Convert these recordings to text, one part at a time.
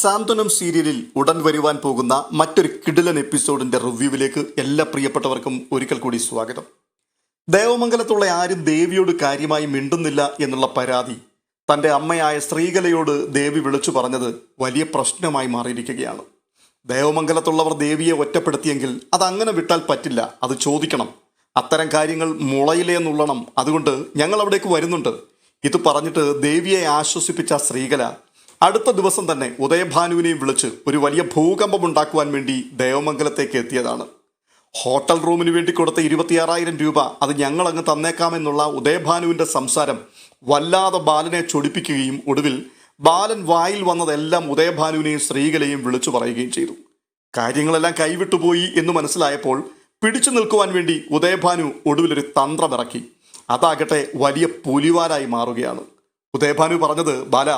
സാന്ത്വനം സീരിയലിൽ ഉടൻ വരുവാൻ പോകുന്ന മറ്റൊരു കിടിലൻ എപ്പിസോഡിന്റെ റിവ്യൂവിലേക്ക് എല്ലാ പ്രിയപ്പെട്ടവർക്കും ഒരിക്കൽ കൂടി സ്വാഗതം. ദേവമംഗലത്തുള്ള ആരും ദേവിയോട് കാര്യമായി മിണ്ടുന്നില്ല എന്നുള്ള പരാതി തന്റെ അമ്മയായ ശ്രീകലയോട് ദേവി വിളിച്ചു പറഞ്ഞത് വലിയ പ്രശ്നമായി മാറിയിരിക്കുകയാണ്. ദേവമംഗലത്തുള്ളവർ ദേവിയെ ഒറ്റപ്പെടുത്തിയെങ്കിൽ അത് അങ്ങനെ വിട്ടാൽ പറ്റില്ല അത് ചോദിക്കണം. അത്തരം കാര്യങ്ങൾ മുളയിലേ നുള്ളണം അതുകൊണ്ട് ഞങ്ങൾ അവിടേക്ക് വരുന്നുണ്ട്. ഇത് പറഞ്ഞിട്ട് ദേവിയെ ആശ്വസിപ്പിച്ച ശ്രീകല അടുത്ത ദിവസം തന്നെ ഉദയഭാനുവിനെയും വിളിച്ച് ഒരു വലിയ ഭൂകമ്പം ഉണ്ടാക്കുവാൻ വേണ്ടി ദേവമംഗലത്തേക്ക് എത്തിയതാണ്. ഹോട്ടൽ റൂമിന് വേണ്ടി കൊടുത്ത ഇരുപത്തിയാറായിരം രൂപ അത് ഞങ്ങൾ അങ്ങ് തന്നേക്കാമെന്നുള്ള ഉദയഭാനുവിന്റെ സംസാരം വല്ലാതെ ബാലനെ ചൊടിപ്പിക്കുകയും ഒടുവിൽ ബാലൻ വായിൽ വന്നതെല്ലാം ഉദയഭാനുവിനെയും സ്ത്രീകളെയും വിളിച്ചു പറയുകയും ചെയ്തു. കാര്യങ്ങളെല്ലാം കൈവിട്ടുപോയി എന്ന് മനസ്സിലായപ്പോൾ പിടിച്ചു നിൽക്കുവാൻ വേണ്ടി ഉദയഭാനു ഒടുവിലൊരു തന്ത്രമിറക്കി. അതാകട്ടെ വലിയ പുലിവാലായി മാറുകയാണ്. ഉദയഭാനു പറഞ്ഞത് ബാല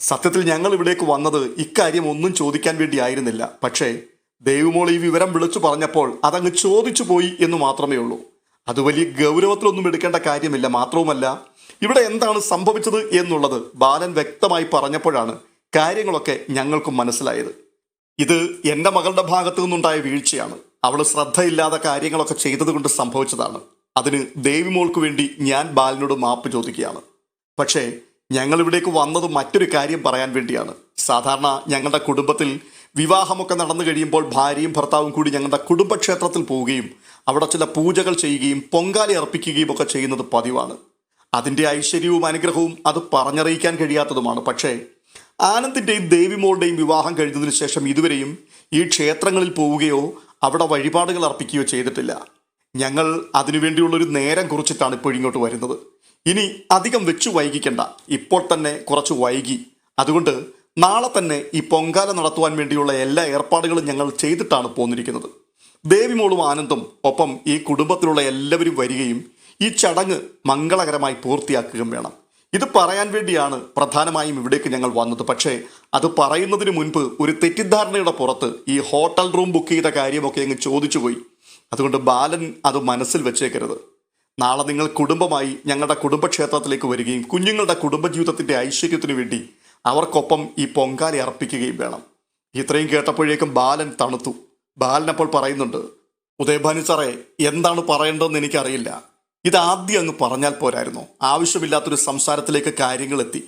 സത്യത്തിൽ ഞങ്ങൾ ഇവിടേക്ക് വന്നത് ഇക്കാര്യം ഒന്നും ചോദിക്കാൻ വേണ്ടി ആയിരുന്നില്ല. പക്ഷേ ദൈവമോൾ ഈ വിവരം വിളിച്ചു പറഞ്ഞപ്പോൾ അതങ്ങ് ചോദിച്ചു പോയി എന്ന് മാത്രമേ ഉള്ളൂ. അത് വലിയ ഗൗരവത്തിലൊന്നും എടുക്കേണ്ട കാര്യമില്ല. മാത്രവുമല്ല ഇവിടെ എന്താണ് സംഭവിച്ചത് എന്നുള്ളത് ബാലൻ വ്യക്തമായി പറഞ്ഞപ്പോഴാണ് കാര്യങ്ങളൊക്കെ ഞങ്ങൾക്കും മനസ്സിലായത്. ഇത് എന്റെ മകളുടെ ഭാഗത്തു നിന്നുണ്ടായ വീഴ്ചയാണ്. അവൾ ശ്രദ്ധയില്ലാതെ കാര്യങ്ങളൊക്കെ ചെയ്തതുകൊണ്ട് സംഭവിച്ചതാണ്. അതിന് ദേവിമോൾക്ക് വേണ്ടി ഞാൻ ബാലനോട് മാപ്പ് ചോദിക്കുകയാണ്. പക്ഷേ ഞങ്ങൾ ഇവിടേക്ക് വന്നത് മറ്റൊരു കാര്യം പറയാൻ വേണ്ടിയാണ്. സാധാരണ ഞങ്ങളുടെ കുടുംബത്തിൽ വിവാഹമൊക്കെ നടന്നു കഴിയുമ്പോൾ ഭാര്യയും ഭർത്താവും കൂടി ഞങ്ങളുടെ കുടുംബക്ഷേത്രത്തിൽ പോവുകയും അവിടെ ചില പൂജകൾ ചെയ്യുകയും പൊങ്കാലി അർപ്പിക്കുകയും ഒക്കെ ചെയ്യുന്നത് പതിവാണ്. അതിന്റെ ഐശ്വര്യവും അനുഗ്രഹവും അത് പറഞ്ഞറിയിക്കാൻ കഴിയാത്തതുമാണ്. പക്ഷേ ആനന്ദിന്റെയും ദേവിമോളുടെയും വിവാഹം കഴിഞ്ഞതിന് ശേഷം ഇതുവരെയും ഈ ക്ഷേത്രങ്ങളിൽ പോവുകയോ അവിടെ വഴിപാടുകൾ അർപ്പിക്കുകയോ ചെയ്തിട്ടില്ല. ഞങ്ങൾ അതിനുവേണ്ടിയുള്ളൊരു നേരം കുറിച്ചിട്ടാണ് ഇപ്പോൾ ഇങ്ങോട്ട് വരുന്നത്. ഇനി അധികം വെച്ചു വൈകിക്കണ്ട. ഇപ്പോൾ തന്നെ കുറച്ച് വൈകി. അതുകൊണ്ട് നാളെ തന്നെ ഈ പൊങ്കാല നടത്തുവാൻ വേണ്ടിയുള്ള എല്ലാ ഏർപ്പാടുകളും ഞങ്ങൾ ചെയ്തിട്ടാണ് പോന്നിരിക്കുന്നത്. ദേവിമോളും ആനന്ദും ഒപ്പം ഈ കുടുംബത്തിലുള്ള എല്ലാവരും വരികയും ഈ ചടങ്ങ് മംഗളകരമായി പൂർത്തിയാക്കുകയും വേണം. ഇത് പറയാൻ വേണ്ടിയാണ് പ്രധാനമായും ഇവിടേക്ക് ഞങ്ങൾ വന്നത്. പക്ഷേ അത് പറയുന്നതിന് മുൻപ് ഒരു തെറ്റിദ്ധാരണയുടെ പുറത്ത് ഈ ഹോട്ടൽ റൂം ബുക്ക് ചെയ്ത കാര്യമൊക്കെ അങ്ങ് ചോദിച്ചുപോയി. അതുകൊണ്ട് ബാലൻ അത് മനസ്സിൽ വെച്ചേക്കരുത്. നാളെ നിങ്ങൾ കുടുംബമായി ഞങ്ങളുടെ കുടുംബക്ഷേത്രത്തിലേക്ക് വരികയും കുഞ്ഞുങ്ങളുടെ കുടുംബജീവിതത്തിന്റെ ഐശ്വര്യത്തിനു വേണ്ടി അവർക്കൊപ്പം ഈ പൊങ്കാല അർപ്പിക്കുകയും വേണം. ഇത്രയും കേട്ടപ്പോഴേക്കും ബാലൻ തണുത്തു. ബാലൻ അപ്പോൾ പറയുന്നുണ്ട് ഉദയഭാനു സാറേ എന്താണ് പറയേണ്ടതെന്ന് എനിക്കറിയില്ല. ഇത് ആദ്യം അങ്ങ് പറഞ്ഞാൽ പോരായിരുന്നോ. ആവശ്യമില്ലാത്തൊരു സംസാരത്തിലേക്ക് കാര്യങ്ങളെത്തി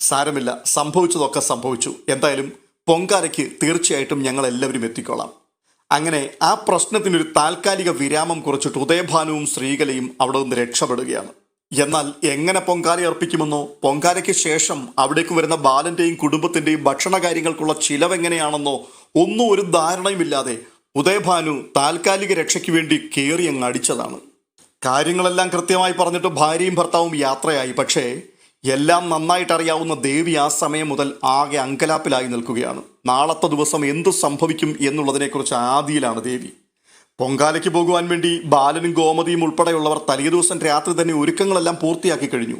സാരമില്ല സംഭവിച്ചതൊക്കെ സംഭവിച്ചു. എന്തായാലും പൊങ്കാലയ്ക്ക് തീർച്ചയായിട്ടും ഞങ്ങൾ എല്ലാവരും എത്തിക്കോളാം. അങ്ങനെ ആ പ്രശ്നത്തിനൊരു താൽക്കാലിക വിരാമം കുറിച്ചിട്ട് ഉദയഭാനുവും ശ്രീകലയും അവിടെ നിന്ന് രക്ഷപ്പെടുകയാണ്. എന്നാൽ എങ്ങനെ പൊങ്കാല അർപ്പിക്കുമെന്നോ പൊങ്കാലയ്ക്ക് ശേഷം അവിടേക്ക് വരുന്ന ബാലന്റെയും കുടുംബത്തിന്റെയും ഭക്ഷണ കാര്യങ്ങൾക്കുള്ള ചിലവ് എങ്ങനെയാണെന്നോ ഒന്നും ഒരു ധാരണയുമില്ലാതെ ഉദയഭാനു താൽക്കാലിക രക്ഷയ്ക്ക് വേണ്ടി കയറി അങ്ങ് അടിച്ചതാണ്. കാര്യങ്ങളെല്ലാം കൃത്യമായി പറഞ്ഞിട്ട് ഭാര്യയും ഭർത്താവും യാത്രയായി. പക്ഷേ എല്ലാം നന്നായിട്ട് അറിയാവുന്ന ദേവി ആ സമയം മുതൽ ആകെ അങ്കലാപ്പിലായി നിൽക്കുകയാണ്. നാളത്തെ ദിവസം എന്തു സംഭവിക്കും എന്നുള്ളതിനെക്കുറിച്ച് ആദിയിലാണ് ദേവി. പൊങ്കാലയ്ക്ക് പോകുവാൻ വേണ്ടി ബാലനും ഗോമതിയും ഉൾപ്പെടെയുള്ളവർ തലേ ദിവസം രാത്രി തന്നെ ഒരുക്കങ്ങളെല്ലാം പൂർത്തിയാക്കി കഴിഞ്ഞു.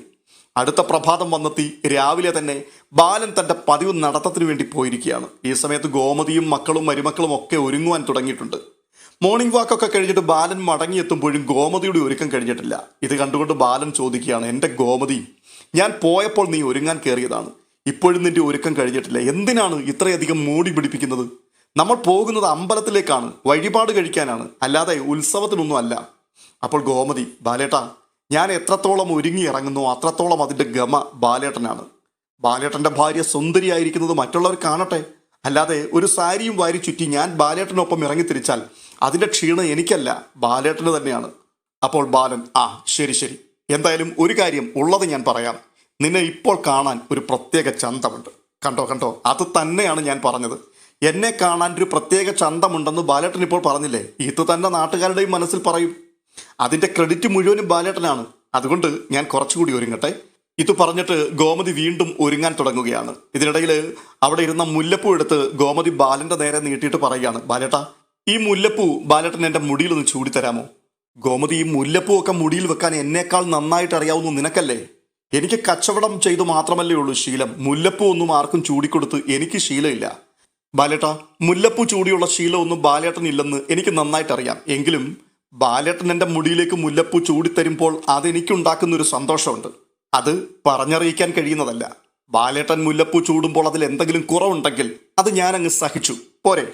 അടുത്ത പ്രഭാതം വന്നെത്തി രാവിലെ തന്നെ ബാലൻ തന്റെ പതിവ് നടത്തത്തിന് വേണ്ടി പോയിരിക്കുകയാണ്. ഈ സമയത്ത് ഗോമതിയും മക്കളും മരുമക്കളും ഒക്കെ ഒരുങ്ങുവാൻ തുടങ്ങിയിട്ടുണ്ട്. മോർണിംഗ് വാക്കൊക്കെ കഴിഞ്ഞിട്ട് ബാലൻ മടങ്ങിയെത്തുമ്പോഴും ഗോമതിയുടെ ഒരുക്കം കഴിഞ്ഞിട്ടില്ല. ഇത് കണ്ടുകൊണ്ട് ബാലൻ ചോദിക്കുകയാണ് എന്റെ ഗോമതി ഞാൻ പോയപ്പോൾ നീ ഒരുങ്ങാൻ കയറിയതാണ് ഇപ്പോഴും നിന്റെ ഒരുക്കം കഴിഞ്ഞിട്ടില്ല. എന്തിനാണ് ഇത്രയധികം മൂടി പിടിപ്പിക്കുന്നത്? നമ്മൾ പോകുന്നത് അമ്പലത്തിലേക്കാണ്. വഴിപാട് കഴിക്കാനാണ്. അല്ലാതെ ഉത്സവത്തിനൊന്നും അല്ല. അപ്പോൾ ഗോമതി ബാലേട്ട ഞാൻ എത്രത്തോളം ഒരുങ്ങി ഇറങ്ങുന്നു അത്രത്തോളം അതിന്റെ ഗമ ബാലേട്ടനാണ്. ബാലേട്ടന്റെ ഭാര്യ സുന്ദരിയായിരിക്കുന്നത് മറ്റുള്ളവർ കാണട്ടെ. അല്ലാതെ ഒരു സാരിയും വാരി ചുറ്റി ഞാൻ ബാലേട്ടനൊപ്പം ഇറങ്ങി തിരിച്ചാൽ അതിന്റെ ക്ഷീണം എനിക്കല്ല. ബാലേട്ടന് തന്നെയാണ്. അപ്പോൾ ബാലൻ ആ ശരി ശരി. എന്തായാലും ഒരു കാര്യം ഉള്ളത് ഞാൻ പറയാം. നിന്നെ ഇപ്പോൾ കാണാൻ ഒരു പ്രത്യേക ചന്തമുണ്ട്. കണ്ടോ കണ്ടോ? അത് തന്നെയാണ് ഞാൻ പറഞ്ഞത്. എന്നെ കാണാൻ ഒരു പ്രത്യേക ചന്തമുണ്ടെന്ന് ബാലേട്ടൻ ഇപ്പോൾ പറഞ്ഞില്ലേ? ഇത് തന്നെ നാട്ടുകാരുടെയും മനസ്സിൽ പറയും. അതിന്റെ ക്രെഡിറ്റ് മുഴുവനും ബാലേട്ടനാണ്. അതുകൊണ്ട് ഞാൻ കുറച്ചുകൂടി ഒരുങ്ങട്ടെ. ഇത് പറഞ്ഞിട്ട് ഗോമതി വീണ്ടും ഒരുങ്ങാൻ തുടങ്ങുകയാണ്. ഇതിനിടയിൽ അവിടെ ഇരുന്ന മുല്ലപ്പൂ എടുത്ത് ഗോമതി ബാലന്റെ നേരെ നീട്ടിയിട്ട് പറയുകയാണ്. ബാലേട്ട ഈ മുല്ലപ്പൂ ബാലേട്ടൻ എന്റെ മുടിയിലൊന്ന് ചൂടിത്തരാമോ? ഗോമതി മുല്ലപ്പൂ ഒക്കെ മുടിയിൽ വെക്കാൻ എന്നേക്കാൾ നന്നായിട്ട് അറിയാവുന്ന നിനക്കല്ലേ? എനിക്ക് കച്ചവടം ചെയ്തു മാത്രമല്ലേ ഉള്ളൂ ശീലം. മുല്ലപ്പൂ ഒന്നും ആർക്കും ചൂടിക്കൊടുത്ത് എനിക്ക് ശീലമില്ല. ബാലേട്ട മുല്ലപ്പൂ ചൂടിയുള്ള ശീലമൊന്നും ബാലേട്ടൻ ഇല്ലെന്ന് എനിക്ക് നന്നായിട്ട് അറിയാം. എങ്കിലും ബാലേട്ടൻ എന്റെ മുടിയിലേക്ക് മുല്ലപ്പൂ ചൂടിത്തരുമ്പോൾ അതെനിക്കുണ്ടാക്കുന്ന ഒരു സന്തോഷമുണ്ട്. അത് പറഞ്ഞറിയിക്കാൻ കഴിയുന്നതല്ല. ബാലേട്ടൻ മുല്ലപ്പൂ ചൂടുമ്പോൾ അതിൽ എന്തെങ്കിലും കുറവുണ്ടെങ്കിൽ അത് ഞാൻ അങ്ങ് സഹിച്ചു. പോരെ.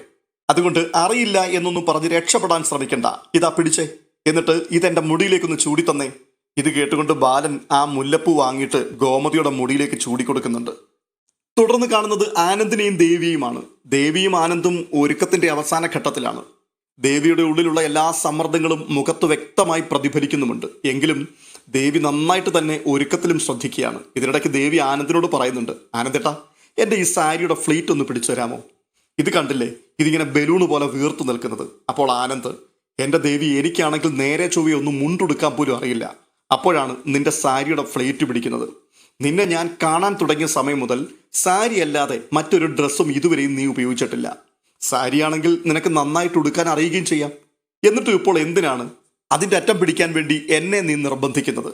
അതുകൊണ്ട് അറിയില്ല എന്നൊന്നും പറഞ്ഞ് രക്ഷപ്പെടാൻ ശ്രമിക്കണ്ട. ഇതാ പിടിച്ചേ. എന്നിട്ട് ഇതെന്റെ മുടിയിലേക്കൊന്ന് ചൂടി തന്നേ ഇത് കേട്ടുകൊണ്ട് ബാലൻ ആ മുല്ലപ്പൂ വാങ്ങിയിട്ട് ഗോമതിയുടെ മുടിയിലേക്ക് ചൂടിക്കൊടുക്കുന്നുണ്ട്. തുടർന്ന് കാണുന്നത് ആനന്ദിനെയും ദേവിയുമാണ്. ദേവിയും ആനന്ദും ഒരുക്കത്തിന്റെ അവസാന ഘട്ടത്തിലാണ്. ദേവിയുടെ ഉള്ളിലുള്ള എല്ലാ സമ്മർദ്ദങ്ങളും മുഖത്ത് വ്യക്തമായി പ്രതിഫലിക്കുന്നുമുണ്ട്. എങ്കിലും ദേവി നന്നായിട്ട് തന്നെ ഒരുക്കത്തിലും ശ്രദ്ധിക്കുകയാണ്. ഇതിനിടയ്ക്ക് ദേവി ആനന്ദിനോട് പറയുന്നുണ്ട് ആനന്ദേട്ടാ എന്റെ ഈ സാരിയുടെ ഫ്ലീറ്റ് ഒന്ന് പിടിച്ചു തരാമോ? ഇത് കണ്ടില്ലേ? ഇതിങ്ങനെ ബലൂണ് പോലെ വീർത്തു നിൽക്കുന്നത്. അപ്പോൾ ആനന്ദ് എന്റെ ദേവി എനിക്കാണെങ്കിൽ നേരെ ചൊവ്വയെ ഒന്നും മുണ്ടെടുക്കാൻ പോലും അറിയില്ല. അപ്പോഴാണ് നിന്റെ സാരിയുടെ ഫ്ലേറ്റ് പിടിക്കുന്നത്. നിന്നെ ഞാൻ കാണാൻ തുടങ്ങിയ സമയം മുതൽ സാരി അല്ലാതെ മറ്റൊരു ഡ്രസ്സും ഇതുവരെയും നീ ഉപയോഗിച്ചിട്ടില്ല. സാരിയാണെങ്കിൽ നിനക്ക് നന്നായിട്ട് ഉടുക്കാൻ അറിയുകയും ചെയ്യാം. എന്നിട്ടും ഇപ്പോൾ എന്തിനാണ് അതിന്റെ അറ്റം പിടിക്കാൻ വേണ്ടി എന്നെ നീ നിർബന്ധിക്കുന്നത്?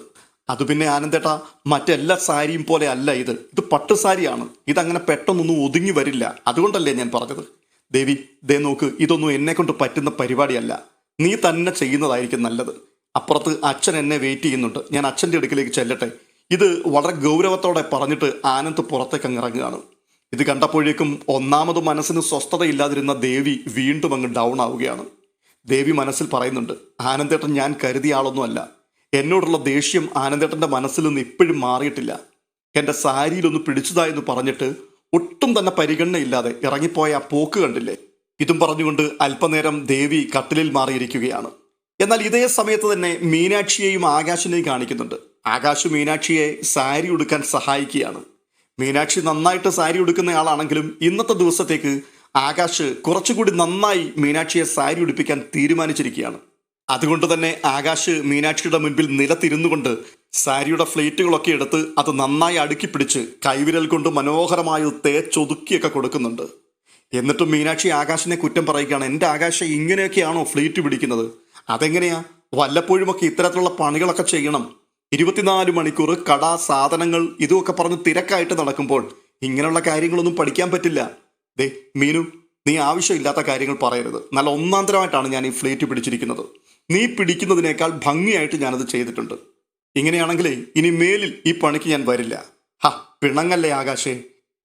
അത് പിന്നെ ആനന്ദേട്ട മറ്റെല്ലാ സാരിയും പോലെ അല്ല ഇത്. ഇത് പട്ടു സാരിയാണ്. ഇതങ്ങനെ പെട്ടെന്നൊന്നും ഒതുങ്ങി വരില്ല. അതുകൊണ്ടല്ലേ ഞാൻ പറഞ്ഞത്. ദേവി ദേ നോക്ക് ഇതൊന്നും എന്നെ കൊണ്ട് പറ്റുന്ന പരിപാടിയല്ല. നീ തന്നെ ചെയ്യുന്നതായിരിക്കും നല്ലത്. അപ്പുറത്ത് അച്ഛൻ എന്നെ വെയിറ്റ് ചെയ്യുന്നുണ്ട്. ഞാൻ അച്ഛന്റെ അടുക്കിലേക്ക് ചെല്ലട്ടെ. ഇത് വളരെ ഗൗരവത്തോടെ പറഞ്ഞിട്ട് ആനന്ദ് പുറത്തേക്ക് അങ്ങ് ഇറങ്ങുകയാണ്. ഇത് കണ്ടപ്പോഴേക്കും ഒന്നാമത് മനസ്സിന് സ്വസ്ഥതയില്ലാതിരുന്ന ദേവി വീണ്ടും അങ്ങ് ഡൗൺ ആവുകയാണ്. ദേവി മനസ്സിൽ പറയുന്നുണ്ട് ആനന്ദേട്ടൻ ഞാൻ കരുതിയ ആളൊന്നുമല്ല എന്നോടുള്ള ദേഷ്യം ആനന്ദേട്ടന്റെ മനസ്സിൽ നിന്ന് ഇപ്പോഴും മാറിയിട്ടില്ല. എന്റെ സാരിയിലൊന്ന് പിടിച്ചതായെന്ന് പറഞ്ഞിട്ട് ഒട്ടും തന്നെ പരിഗണനയില്ലാതെ ഇറങ്ങിപ്പോയ ആ പോക്ക് കണ്ടില്ലേ? ഇതും പറഞ്ഞുകൊണ്ട് അല്പനേരം ദേവി കട്ടിലിൽ മാറിയിരിക്കുകയാണ്. എന്നാൽ ഇതേ സമയത്ത് തന്നെ മീനാക്ഷിയെയും ആകാശിനെയും കാണിക്കുന്നുണ്ട്. ആകാശ് മീനാക്ഷിയെ സാരി ഉടുക്കാൻ സഹായിക്കുകയാണ്. മീനാക്ഷി നന്നായിട്ട് സാരി ഉടുക്കുന്ന ആളാണെങ്കിലും ഇന്നത്തെ ദിവസത്തേക്ക് ആകാശ് കുറച്ചുകൂടി നന്നായി മീനാക്ഷിയെ സാരി ഉടുപ്പിക്കാൻ തീരുമാനിച്ചിരിക്കുകയാണ്. അതുകൊണ്ട് തന്നെ ആകാശ് മീനാക്ഷിയുടെ മുൻപിൽ നിലത്തിരുന്നു കൊണ്ട് സാരിയുടെ ഫ്ലേറ്റുകളൊക്കെ എടുത്ത് അത് നന്നായി അടുക്കി പിടിച്ച് കൈവിരൽ കൊണ്ട് മനോഹരമായി തേച്ചൊതുക്കിയൊക്കെ കൊടുക്കുന്നുണ്ട്. എന്നിട്ടും മീനാക്ഷി ആകാശിനെ കുറ്റം പറയുകയാണ്. എന്റെ ആകാശം ഇങ്ങനെയൊക്കെയാണോ ഫ്ലീറ്റ് പിടിക്കുന്നത്? അതെങ്ങനെയാ? വല്ലപ്പോഴുമൊക്കെ ഇത്തരത്തിലുള്ള പണികളൊക്കെ ചെയ്യണം. ഇരുപത്തിനാല് മണിക്കൂർ കട സാധനങ്ങൾ ഇതുമൊക്കെ പറഞ്ഞ് തിരക്കായിട്ട് നടക്കുമ്പോൾ ഇങ്ങനെയുള്ള കാര്യങ്ങളൊന്നും പഠിക്കാൻ പറ്റില്ല. ദേ മീനു നീ ആവശ്യമില്ലാത്ത കാര്യങ്ങൾ പറയരുത്. നല്ല ഒന്നാന്തരമായിട്ടാണ് ഞാൻ ഈ ഫ്ലീറ്റ് പിടിച്ചിരിക്കുന്നത്. നീ പിടിക്കുന്നതിനേക്കാൾ ഭംഗിയായിട്ട് ഞാനത് ചെയ്തിട്ടുണ്ട്. ഇങ്ങനെയാണെങ്കിലേ ഇനി മേലിൽ ഈ പണിക്ക് ഞാൻ വരില്ല. ഹ പിണങ്ങല്ലേ ആകാശേ?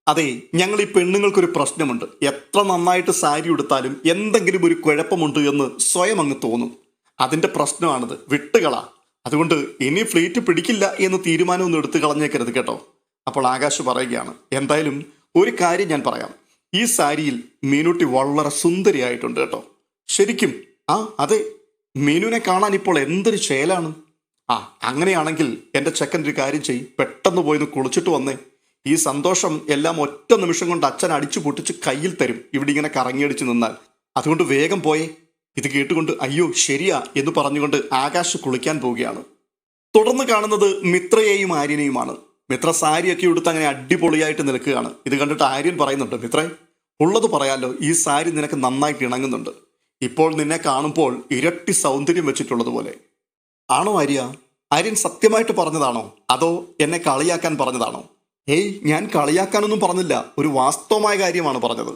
അതെ ഞങ്ങൾ ഈ പെണ്ണുങ്ങൾക്കൊരു പ്രശ്നമുണ്ട്. എത്ര നന്നായിട്ട് സാരി ഉടുത്താലും എന്തെങ്കിലും ഒരു കുഴപ്പമുണ്ട് എന്ന് സ്വയം അങ്ങ് തോന്നും. അതിന്റെ പ്രശ്നമാണിത്. വിട്ടുകളാ. അതുകൊണ്ട് ഇനി ഫ്ലീറ്റ് പിടിക്കില്ല എന്ന് തീരുമാനമൊന്നും എടുത്തു കളഞ്ഞേക്കരുത് കേട്ടോ. അപ്പോൾ ആകാശ് പറയുകയാണ് എന്തായാലും ഒരു കാര്യം ഞാൻ പറയാം. ഈ സാരിയിൽ മീനുട്ടി വളരെ സുന്ദരിയായിട്ടുണ്ട് കേട്ടോ. ശരിക്കും ആ അതെ. മീനുവിനെ കാണാൻ ഇപ്പോൾ എന്തൊരു ചേലാണ്. ആ അങ്ങനെയാണെങ്കിൽ എന്റെ ചെക്കൻ ഒരു കാര്യം ചെയ് പെട്ടെന്ന് പോയിന്ന് കുളിച്ചിട്ട് വന്നേ. ഈ സന്തോഷം എല്ലാം ഒറ്റ നിമിഷം കൊണ്ട് അച്ഛൻ അടിച്ചു പൊട്ടിച്ച് കയ്യിൽ തരും. ഇവിടെ ഇങ്ങനെ കറങ്ങിയടിച്ച് നിന്നാൽ. അതുകൊണ്ട് വേഗം പോയേ. ഇത് കേട്ടുകൊണ്ട് അയ്യോ ശരിയാ എന്ന് പറഞ്ഞുകൊണ്ട് ആകാശ് കുളിക്കാൻ പോവുകയാണ്. തുടർന്ന് കാണുന്നത് മിത്രയെയും ആര്യനെയുമാണ്. മിത്ര സാരിയൊക്കെ ഉടുത്ത് അങ്ങനെ അടിപൊളിയായിട്ട് നിൽക്കുകയാണ്. ഇത് കണ്ടിട്ട് ആര്യൻ പറയുന്നുണ്ട് മിത്രേ ഉള്ളത് പറയാലോ ഈ സാരി നിനക്ക് നന്നായിട്ട് ഇണങ്ങുന്നുണ്ട് ഇപ്പോൾ നിന്നെ കാണുമ്പോൾ ഇരട്ടി സൗന്ദര്യം വെച്ചിട്ടുള്ളതുപോലെ. ആണോ ആര്യ? ആര്യൻ സത്യമായിട്ട് പറഞ്ഞതാണോ? അതോ എന്നെ കളിയാക്കാൻ പറഞ്ഞതാണോ? ഏയ് ഞാൻ കളിയാക്കാനൊന്നും പറഞ്ഞില്ല. ഒരു വാസ്തവമായ കാര്യമാണ് പറഞ്ഞത്.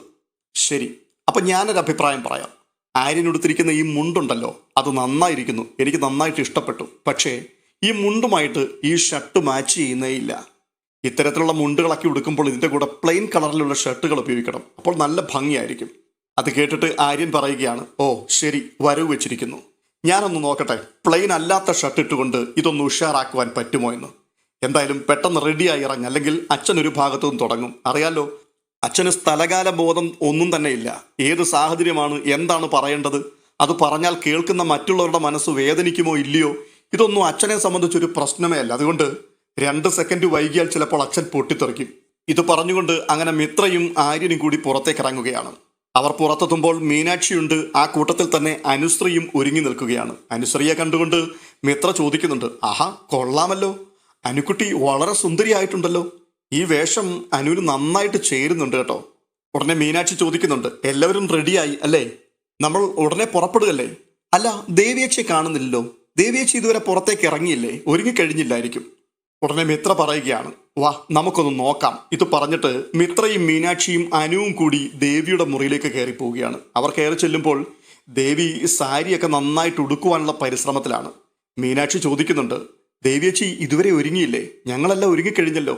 ശരി. അപ്പൊ ഞാനൊരു അഭിപ്രായം പറയാം. ആര്യൻ ഉടുത്തിരിക്കുന്ന ഈ മുണ്ടുണ്ടല്ലോ അത് നന്നായിരിക്കുന്നു. എനിക്ക് നന്നായിട്ട് ഇഷ്ടപ്പെട്ടു. പക്ഷേ ഈ മുണ്ടുമായിട്ട് ഈ ഷർട്ട് മാച്ച് ചെയ്യുന്നേ ഇല്ല. ഇത്തരത്തിലുള്ള മുണ്ടുകളൊക്കെ ഉടുക്കുമ്പോൾ ഇതിന്റെ കൂടെ പ്ലെയിൻ കളറിലുള്ള ഷർട്ടുകൾ ഉപയോഗിക്കണം. അപ്പോൾ നല്ല ഭംഗിയായിരിക്കും. അത് കേട്ടിട്ട് ആര്യൻ പറയുകയാണ് ഓ ശരി വരവ് വെച്ചിരിക്കുന്നു. ഞാനൊന്ന് നോക്കട്ടെ. പ്ലെയിൻ അല്ലാത്ത ഷർട്ട് ഇട്ടുകൊണ്ട് ഇതൊന്ന് ഉഷാറാക്കുവാൻ പറ്റുമോ എന്ന്? എന്തായാലും പെട്ടെന്ന് റെഡിയായി ഇറങ്ങും. അല്ലെങ്കിൽ അച്ഛൻ ഒരു ഭാഗത്തു നിന്ന് തുടങ്ങും. അറിയാലോ അച്ഛന് സ്ഥലകാല ബോധം ഒന്നും തന്നെ ഇല്ല ഏത് സാഹചര്യമാണ് എന്താണ് പറയേണ്ടത്? അത് പറഞ്ഞാൽ കേൾക്കുന്ന മറ്റുള്ളവരുടെ മനസ്സ് വേദനിക്കുമോ ഇല്ലയോ? ഇതൊന്നും അച്ഛനെ സംബന്ധിച്ചൊരു പ്രശ്നമേ അല്ല. അതുകൊണ്ട് രണ്ട് സെക്കൻഡ് വൈകിയാൽ ചിലപ്പോൾ അച്ഛൻ പൊട്ടിത്തെറിക്കും. ഇത് പറഞ്ഞുകൊണ്ട് അങ്ങനെ മിത്രയും ആര്യനും കൂടി പുറത്തേക്ക് ഇറങ്ങുകയാണ്. അവർ പുറത്തെത്തുമ്പോൾ മീനാക്ഷിയുണ്ട്. ആ കൂട്ടത്തിൽ തന്നെ അനുശ്രീയും ഒരുങ്ങി നിൽക്കുകയാണ്. അനുശ്രീയെ കണ്ടുകൊണ്ട് മിത്ര ചോദിക്കുന്നുണ്ട് ആഹാ കൊള്ളാമല്ലോ. അനുക്കുട്ടി വളരെ സുന്ദരിയായിട്ടുണ്ടല്ലോ. ഈ വേഷം അനുവിന് നന്നായിട്ട് ചേരുന്നുണ്ട് കേട്ടോ. ഉടനെ മീനാക്ഷി ചോദിക്കുന്നുണ്ട് എല്ലാവരും റെഡിയായി അല്ലേ? നമ്മൾ ഉടനെ പുറപ്പെടുകല്ലേ അല്ല ദേവിയച്ചിയെ കാണുന്നില്ലല്ലോ. ദേവിയച്ചി ഇതുവരെ പുറത്തേക്ക് ഇറങ്ങിയില്ലേ? ഒരുങ്ങിക്കഴിഞ്ഞില്ലായിരിക്കും ഉടനെ മിത്ര പറയുകയാണ് വാ നമുക്കൊന്ന് നോക്കാം. ഇത് പറഞ്ഞിട്ട് മിത്രയും മീനാക്ഷിയും അനുവും കൂടി ദേവിയുടെ മുറിയിലേക്ക് കയറി പോവുകയാണ്. അവർ കയറി ചെല്ലുമ്പോൾ ദേവി സാരിയൊക്കെ നന്നായിട്ട് ഉടുക്കുവാനുള്ള പരിശ്രമത്തിലാണ്. മീനാക്ഷി ചോദിക്കുന്നുണ്ട് ദേവിയച്ചി ഇതുവരെ ഒരുങ്ങിയില്ലേ? ഞങ്ങളെല്ലാം ഒരുങ്ങിക്കഴിഞ്ഞല്ലോ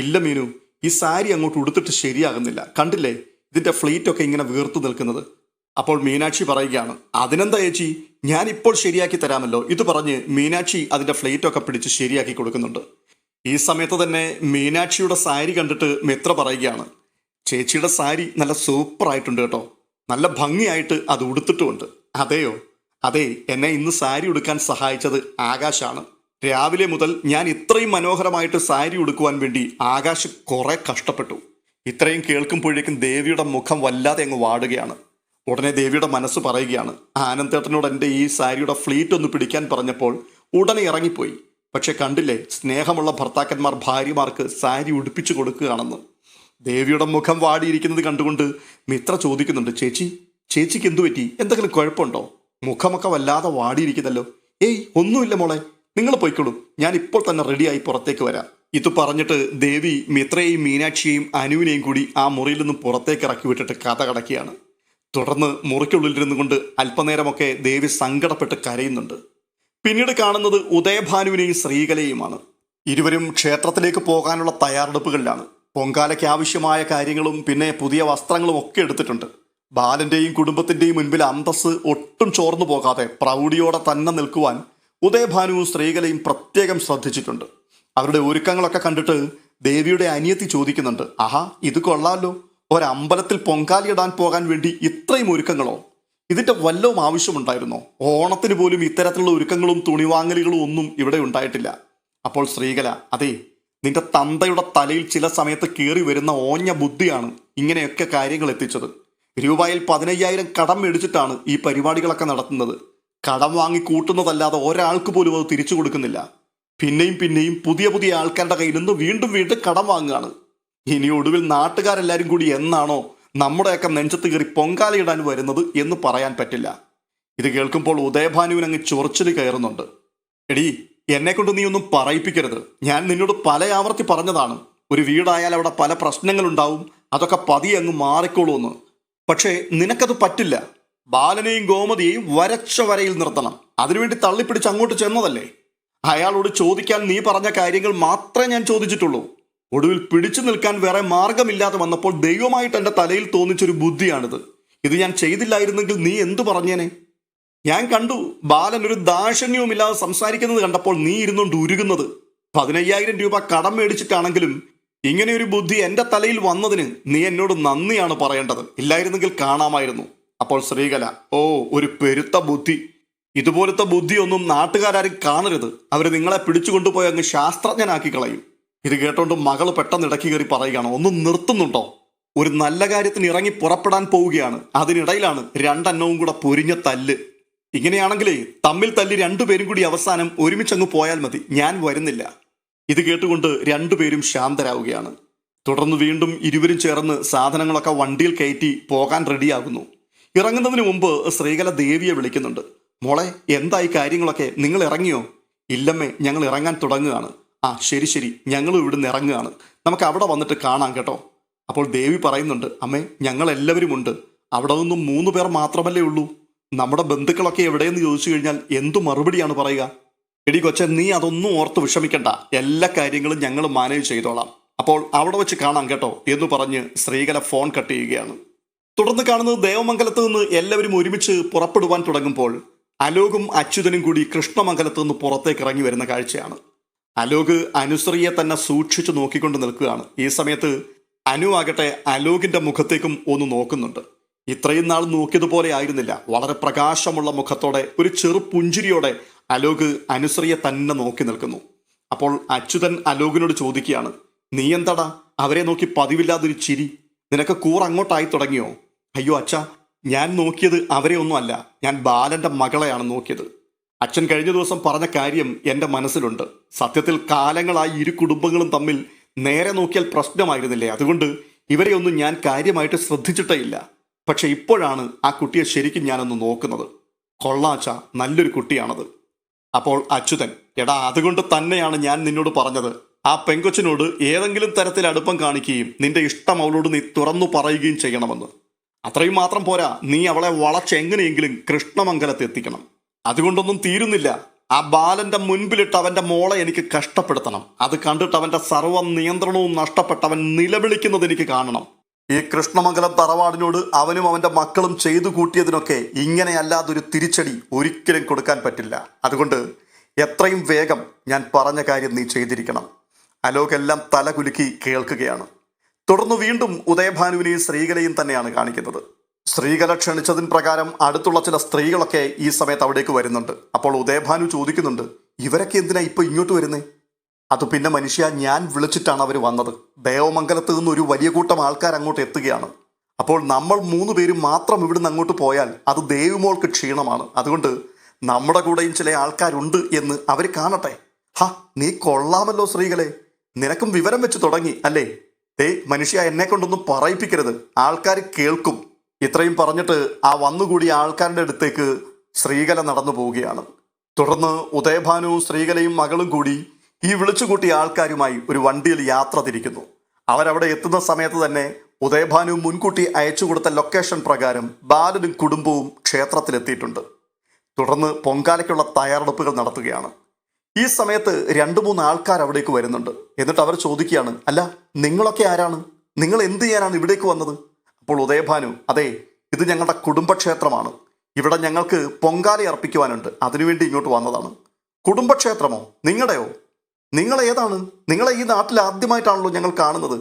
ഇല്ല മീനു ഈ സാരി അങ്ങോട്ട് ഉടുത്തിട്ട് ശരിയാകുന്നില്ല. കണ്ടില്ലേ? ഇതിന്റെ ഫ്ലീറ്റ് ഒക്കെ ഇങ്ങനെ വീർത്തു നിൽക്കുന്നത്. അപ്പോൾ മീനാക്ഷി പറയുകയാണ് അതിനെന്താ ചേച്ചി? ഞാൻ ഇപ്പോൾ ശരിയാക്കി തരാമല്ലോ. ഇത് പറഞ്ഞ് മീനാക്ഷി അതിന്റെ ഫ്ലീറ്റ് ഒക്കെ പിടിച്ച് ശരിയാക്കി കൊടുക്കുന്നുണ്ട്. ഈ സമയത്ത് തന്നെ മീനാക്ഷിയുടെ സാരി കണ്ടിട്ട് മിത്ര പറയുകയാണ് ചേച്ചിയുടെ സാരി നല്ല സൂപ്പർ ആയിട്ടുണ്ട് കേട്ടോ. നല്ല ഭംഗിയായിട്ട് അത് ഉടുത്തിട്ടുമുണ്ട്. അതെയോ? അതെ എന്നെ ഇന്ന് സാരി ഉടുക്കാൻ സഹായിച്ചത് ആകാശാണ്. രാവിലെ മുതൽ ഞാൻ ഇത്രയും മനോഹരമായിട്ട് സാരി ഉടുക്കുവാൻ വേണ്ടി ആകാശ് കുറെ കഷ്ടപ്പെട്ടു. ഇത്രയും കേൾക്കുമ്പോഴേക്കും ദേവിയുടെ മുഖം വല്ലാതെ അങ്ങ് വാടുകയാണ്. ഉടനെ ദേവിയുടെ മനസ്സ് പറയുകയാണ് ആനന്ദേട്ടനോട് എന്റെ ഈ സാരിയുടെ ഫ്ലീറ്റ് ഒന്ന് പിടിക്കാൻ പറഞ്ഞപ്പോൾ ഉടനെ ഇറങ്ങിപ്പോയി. പക്ഷെ കണ്ടില്ലേ സ്നേഹമുള്ള ഭർത്താക്കന്മാർ ഭാര്യമാർക്ക് സാരി ഉടുപ്പിച്ചു കൊടുക്കുകയാണെന്ന്. ദേവിയുടെ മുഖം വാടിയിരിക്കുന്നത് കണ്ടുകൊണ്ട് മിത്ര ചോദിക്കുന്നുണ്ട് ചേച്ചി ചേച്ചിക്ക് എന്തു പറ്റി? എന്തെങ്കിലും കുഴപ്പമുണ്ടോ? മുഖമൊക്കെ വല്ലാതെ വാടിയിരിക്കുന്നല്ലോ. ഏയ് ഒന്നുമില്ല മോളെ. നിങ്ങൾ പോയിക്കോളൂ. ഞാൻ ഇപ്പോൾ തന്നെ റെഡിയായി പുറത്തേക്ക് വരാം. ഇത് പറഞ്ഞിട്ട് ദേവി മിത്രയെയും മീനാക്ഷിയെയും അനുവിനെയും കൂടി ആ മുറിയിൽ നിന്നും പുറത്തേക്ക് ഇറക്കി വിട്ടിട്ട് കഥ കടക്കുകയാണ്. തുടർന്ന് മുറിക്കുള്ളിലിരുന്നു കൊണ്ട് അല്പനേരമൊക്കെ ദേവി സങ്കടപ്പെട്ട് കരയുന്നുണ്ട്. പിന്നീട് കാണുന്നത് ഉദയഭാനുവിനെയും ശ്രീകലയുമാണ് ഇരുവരും ക്ഷേത്രത്തിലേക്ക് പോകാനുള്ള തയ്യാറെടുപ്പുകളിലാണ്. പൊങ്കാലയ്ക്ക് ആവശ്യമായ കാര്യങ്ങളും പിന്നെ പുതിയ വസ്ത്രങ്ങളും ഒക്കെ എടുത്തിട്ടുണ്ട്. ബാലന്റെയും കുടുംബത്തിന്റെയും മുൻപിൽ അന്തസ് ഒട്ടും ചോർന്നു പോകാതെ പ്രൗഢിയോടെ തന്നെ നിൽക്കുവാൻ ഉദയഭാനുവും സ്ത്രീകളെയും പ്രത്യേകം ശ്രദ്ധിച്ചിട്ടുണ്ട്. അവരുടെ ഒരുക്കങ്ങളൊക്കെ കണ്ടിട്ട് ദേവിയുടെ അനിയത്തി ചോദിക്കുന്നുണ്ട് ആഹാ ഇത് കൊള്ളാമല്ലോ ഒരമ്പലത്തിൽ പൊങ്കാലിയിടാൻ പോകാൻ വേണ്ടി ഇത്രയും ഒരുക്കങ്ങളോ? ഇതിന്റെ വല്ലവും ആവശ്യമുണ്ടായിരുന്നോ? ഓണത്തിന് പോലും ഇത്തരത്തിലുള്ള ഒരുക്കങ്ങളും തുണിവാങ്ങലുകളും ഒന്നും ഇവിടെ ഉണ്ടായിട്ടില്ല. അപ്പോൾ ശ്രീകല അതെ നിന്റെ തന്തയുടെ തലയിൽ ചില സമയത്ത് കയറി വരുന്ന ഓഞ്ഞ ബുദ്ധിയാണ് ഇങ്ങനെയൊക്കെ കാര്യങ്ങൾ എത്തിച്ചത്. രൂപയിൽ പതിനയ്യായിരം കടം മേടിച്ചിട്ടാണ് ഈ പരിപാടികളൊക്കെ നടത്തുന്നത്. കടം വാങ്ങി കൂട്ടുന്നതല്ലാതെ ഒരാൾക്ക് പോലും അത് തിരിച്ചു കൊടുക്കുന്നില്ല. പിന്നെയും പിന്നെയും പുതിയ പുതിയ ആൾക്കാരുടെ കയ്യിൽ നിന്ന് വീണ്ടും വീണ്ടും കടം വാങ്ങുകയാണ്. ഇനി ഒടുവിൽ നാട്ടുകാരെല്ലാരും കൂടി എന്നാണോ നമ്മുടെയൊക്കെ നെഞ്ചത്ത് കയറി പൊങ്കാലയിടാൻ വരുന്നത് എന്ന് പറയാൻ പറ്റില്ല. ഇത് കേൾക്കുമ്പോൾ ഉദയഭാനുവിന് അങ്ങ് ചൊറിച്ചിൽ കയറുന്നുണ്ട്. എടീ എന്നെ കൊണ്ട് നീ ഒന്നും പറയിപ്പിക്കരുത്. ഞാൻ നിന്നോട് പല ആവർത്തി പറഞ്ഞതാണ്. ഒരു വീടായാൽ അവിടെ പല പ്രശ്നങ്ങളുണ്ടാവും. അതൊക്കെ പതിയെ അങ്ങ് മാറിക്കോളൂന്ന്. പക്ഷേ നിനക്കത് പറ്റില്ല. ബാലനെയും ഗോമതിയെയും വരച്ച വരയിൽ നിർത്തണം. അതിനുവേണ്ടി തള്ളിപ്പിടിച്ച് അങ്ങോട്ട് ചെന്നതല്ലേ? അയാളോട് ചോദിക്കാൻ നീ പറഞ്ഞ കാര്യങ്ങൾ മാത്രമേ ഞാൻ ചോദിച്ചിട്ടുള്ളൂ. ഒടുവിൽ പിടിച്ചു നിൽക്കാൻ വേറെ മാർഗമില്ലാതെ വന്നപ്പോൾ ദൈവമായിട്ട് എന്റെ തലയിൽ തോന്നിച്ചൊരു ബുദ്ധിയാണിത്. ഇത് ഞാൻ ചെയ്തില്ലായിരുന്നെങ്കിൽ നീ എന്തു പറഞ്ഞേനെ? ഞാൻ കണ്ടു ബാലൻ ഒരു ദാക്ഷണ്യവുമില്ലാതെ സംസാരിക്കുന്നത് കണ്ടപ്പോൾ നീ ഇരുന്നുകൊണ്ട് ഉരുകുന്നത്. പതിനയ്യായിരം രൂപ കടം മേടിച്ചിട്ടാണെങ്കിലും ഇങ്ങനെയൊരു ബുദ്ധി എന്റെ തലയിൽ വന്നതിന് നീ എന്നോട് നന്ദിയാണ് പറയേണ്ടത്. ഇല്ലായിരുന്നെങ്കിൽ കാണാമായിരുന്നു. അപ്പോൾ ശ്രീകല ഓ ഒരു പെരുത്ത ബുദ്ധി. ഇതുപോലത്തെ ബുദ്ധിയൊന്നും നാട്ടുകാരും കാണരുത്. അവർ നിങ്ങളെ പിടിച്ചുകൊണ്ടുപോയി അങ്ങ് ശാസ്ത്രജ്ഞനാക്കി കളയും. ഇത് കേട്ടോണ്ട് മകൾ പെട്ടെന്ന് ഇടക്കി കയറി പറയുകയാണ് ഒന്നും നിർത്തുന്നുണ്ടോ? ഒരു നല്ല കാര്യത്തിന് ഇറങ്ങി പുറപ്പെടാൻ പോവുകയാണ്. അതിനിടയിലാണ് രണ്ടെണ്ണവും കൂടെ പൊരിഞ്ഞ തല്ല്. ഇങ്ങനെയാണെങ്കിലേ തമ്മിൽ തല്ലി രണ്ടുപേരും കൂടി അവസാനം ഒരുമിച്ചങ്ങ് പോയാൽ മതി. ഞാൻ വരുന്നില്ല. ഇത് കേട്ടുകൊണ്ട് രണ്ടുപേരും ശാന്തരാവുകയാണ്. തുടർന്ന് വീണ്ടും ഇരുവരും ചേർന്ന് സാധനങ്ങളൊക്കെ വണ്ടിയിൽ കയറ്റി പോകാൻ റെഡിയാകുന്നു ഇറങ്ങുന്നതിന് മുമ്പ് ശ്രീകല ദേവിയെ വിളിക്കുന്നുണ്ട്. മോളെ എന്തായി കാര്യങ്ങളൊക്കെ? നിങ്ങൾ ഇറങ്ങിയോ? ഇല്ലമ്മേ ഞങ്ങൾ ഇറങ്ങാൻ തുടങ്ങുകയാണ്. ആ ശരി ശരി. ഞങ്ങളും ഇവിടുന്ന് ഇറങ്ങുകയാണ്. നമുക്ക് അവിടെ വന്നിട്ട് കാണാം കേട്ടോ. അപ്പോൾ ദേവി പറയുന്നുണ്ട് അമ്മേ ഞങ്ങളെല്ലാവരുമുണ്ട് ഉണ്ട്. അവിടെ നിന്നും മൂന്ന് പേർ മാത്രമല്ലേ ഉള്ളൂ. നമ്മുടെ ബന്ധുക്കളൊക്കെ എവിടെയെന്ന് ചോദിച്ചു കഴിഞ്ഞാൽ എന്തു മറുപടിയാണ് പറയുക? എടി കൊച്ചൻ നീ അതൊന്നും ഓർത്ത് വിഷമിക്കണ്ട. എല്ലാ കാര്യങ്ങളും ഞങ്ങൾ മാനേജ് ചെയ്തോളാം. അപ്പോൾ അവിടെ വെച്ച് കാണാം കേട്ടോ എന്ന് പറഞ്ഞ് ശ്രീകല ഫോൺ കട്ട് ചെയ്യുകയാണ്. തുടർന്ന് കാണുന്നത് ദേവമംഗലത്ത് നിന്ന് എല്ലാവരും ഒരുമിച്ച് പുറപ്പെടുവാൻ തുടങ്ങുമ്പോൾ അലോകും അച്യുതനും കൂടി കൃഷ്ണമംഗലത്ത് നിന്ന് പുറത്തേക്ക് ഇറങ്ങി വരുന്ന കാഴ്ചയാണ്. അലോക് അനുശ്രീയെ തന്നെ സൂക്ഷിച്ചു നോക്കിക്കൊണ്ട് നിൽക്കുകയാണ്. ഈ സമയത്ത് അനു ആകട്ടെ അലോകിന്റെ മുഖത്തേക്കും ഒന്ന് നോക്കുന്നുണ്ട്. ഇത്രയും നാൾ നോക്കിയതുപോലെ ആയിരുന്നില്ല. വളരെ പ്രകാശമുള്ള മുഖത്തോടെ ഒരു ചെറു പുഞ്ചിരിയോടെ അലോക് അനുശ്രീയെ തന്നെ നോക്കി നിൽക്കുന്നു. അപ്പോൾ അച്യുതൻ അലോകിനോട് ചോദിക്കുകയാണ് നീ എന്താടാ? അവരെ നോക്കി പതിവില്ലാതൊരു ചിരി. നിനക്ക് കൂർ അങ്ങോട്ടായി തുടങ്ങിയോ? അയ്യോ അച്ഛ ഞാൻ നോക്കിയത് അവരെ ഒന്നുമല്ല ഞാൻ ബാലന്റെ മകളെയാണ് നോക്കിയത്. അച്ഛൻ കഴിഞ്ഞ ദിവസം പറഞ്ഞ കാര്യം എന്റെ മനസ്സിലുണ്ട്. സത്യത്തിൽ കാലങ്ങളായി ഇരു കുടുംബങ്ങളും തമ്മിൽ നേരെ നോക്കിയാൽ പ്രശ്നമായിരുന്നില്ലേ? അതുകൊണ്ട് ഇവരെ ഒന്നും ഞാൻ കാര്യമായിട്ട് ശ്രദ്ധിച്ചിട്ടേ ഇല്ല. പക്ഷെ ഇപ്പോഴാണ് ആ കുട്ടിയെ ശരിക്കും ഞാനൊന്ന് നോക്കുന്നത്. കൊള്ളാച്ച നല്ലൊരു കുട്ടിയാണത്. അപ്പോൾ അച്യുതൻ എടാ അതുകൊണ്ട് തന്നെയാണ് ഞാൻ നിന്നോട് പറഞ്ഞത്. ആ പെങ്കൊച്ചിനോട് ഏതെങ്കിലും തരത്തിൽ അടുപ്പം കാണിക്കുകയും നിന്റെ ഇഷ്ടം അവളോട് നീ തുറന്നു പറയുകയും ചെയ്യണമെന്ന്. അത്രയും മാത്രം പോരാ. നീ അവളെ വളച്ചെങ്ങനെയെങ്കിലും കൃഷ്ണമംഗലത്ത് എത്തിക്കണം. അതുകൊണ്ടൊന്നും തീരുന്നില്ല. ആ ബാലന്റെ മുൻപിലിട്ട് അവന്റെ മോളെ എനിക്ക് കഷ്ടപ്പെടുത്തണം. അത് കണ്ടിട്ട് അവന്റെ സർവ നിയന്ത്രണവും നഷ്ടപ്പെട്ടവൻ നിലവിളിക്കുന്നത് എനിക്ക് കാണണം. ഈ കൃഷ്ണമംഗലം തറവാടിനോട് അവനും അവന്റെ മക്കളും ചെയ്തു കൂട്ടിയതിനൊക്കെ ഇങ്ങനെയല്ലാതൊരു തിരിച്ചടി ഒരിക്കലും കൊടുക്കാൻ പറ്റില്ല. അതുകൊണ്ട് എത്രയും വേഗം ഞാൻ പറഞ്ഞ കാര്യം നീ ചെയ്തിരിക്കണം. അലോകെല്ലാം തലകുലുക്കി തല കേൾക്കുകയാണ്. തുടർന്ന് വീണ്ടും ഉദയഭാനുവിനെയും ശ്രീകലയും തന്നെയാണ് കാണിക്കുന്നത്. സ്ത്രീകളെ ക്ഷണിച്ചതിന് പ്രകാരം അടുത്തുള്ള ചില സ്ത്രീകളൊക്കെ ഈ സമയത്ത് അവിടേക്ക് വരുന്നുണ്ട്. അപ്പോൾ ഉദയഭാനു ചോദിക്കുന്നുണ്ട് ഇവരൊക്കെ എന്തിനാ ഇപ്പൊ ഇങ്ങോട്ട് വരുന്നേ? അത് പിന്നെ മനുഷ്യ ഞാൻ വിളിച്ചിട്ടാണ് അവർ വന്നത്. ദേവമംഗലത്ത് നിന്ന് ഒരു വലിയ കൂട്ടം ആൾക്കാർ അങ്ങോട്ട് എത്തുകയാണ്. അപ്പോൾ നമ്മൾ മൂന്ന് പേരും മാത്രം ഇവിടുന്ന് അങ്ങോട്ട് പോയാൽ അത് ദേവിമോൾക്ക് ക്ഷീണമാണ്. അതുകൊണ്ട് നമ്മുടെ കൂടെയും ചില ആൾക്കാരുണ്ട് എന്ന് അവർ കാണട്ടെ. ഹ നീ കൊള്ളാമല്ലോ സ്ത്രീകളെ നിനക്കും വിവരം വെച്ച് തുടങ്ങി അല്ലേ? ദേ മനുഷ്യ എന്നെ കൊണ്ടൊന്നും പറയിപ്പിക്കരുത്. ആൾക്കാർ കേൾക്കും. ഇത്രയും പറഞ്ഞിട്ട് ആ വന്നുകൂടിയ ആൾക്കാരുടെ അടുത്തേക്ക് ശ്രീകല നടന്നു പോവുകയാണ്. തുടർന്ന് ഉദയഭാനുവും ശ്രീകലയും മകളും കൂടി ഈ വിളിച്ചുകൂട്ടിയ ആൾക്കാരുമായി ഒരു വണ്ടിയിൽ യാത്ര തിരിക്കുന്നു. അവരവിടെ എത്തുന്ന സമയത്ത് തന്നെ ഉദയഭാനു മുൻകൂട്ടി അയച്ചു കൊടുത്ത ലൊക്കേഷൻ പ്രകാരം ബാലനും കുടുംബവും ക്ഷേത്രത്തിലെത്തിയിട്ടുണ്ട്. തുടർന്ന് പൊങ്കാലയ്ക്കുള്ള തയ്യാറെടുപ്പുകൾ നടത്തുകയാണ്. ഈ സമയത്ത് രണ്ട് മൂന്ന് ആൾക്കാർ അവിടേക്ക് വരുന്നുണ്ട്. എന്നിട്ട് അവർ ചോദിക്കുകയാണ് അല്ല നിങ്ങളൊക്കെ ആരാണ്? നിങ്ങൾ എന്ത് ചെയ്യാനാണ് ഇവിടേക്ക് വന്നത്? അപ്പോൾ ഉദയഭാനു അതെ ഇത് ഞങ്ങളുടെ കുടുംബക്ഷേത്രമാണ്. ഇവിടെ ഞങ്ങൾക്ക് പൊങ്കാല അർപ്പിക്കുവാനുണ്ട്. അതിനുവേണ്ടി ഇങ്ങോട്ട് വന്നതാണ്. കുടുംബക്ഷേത്രമോ? നിങ്ങളുടെയോ? നിങ്ങൾ ഏതാണ്? നിങ്ങളെ ഈ നാട്ടിൽ ആദ്യമായിട്ടാണല്ലോ ഞങ്ങൾ കാണുന്നത്.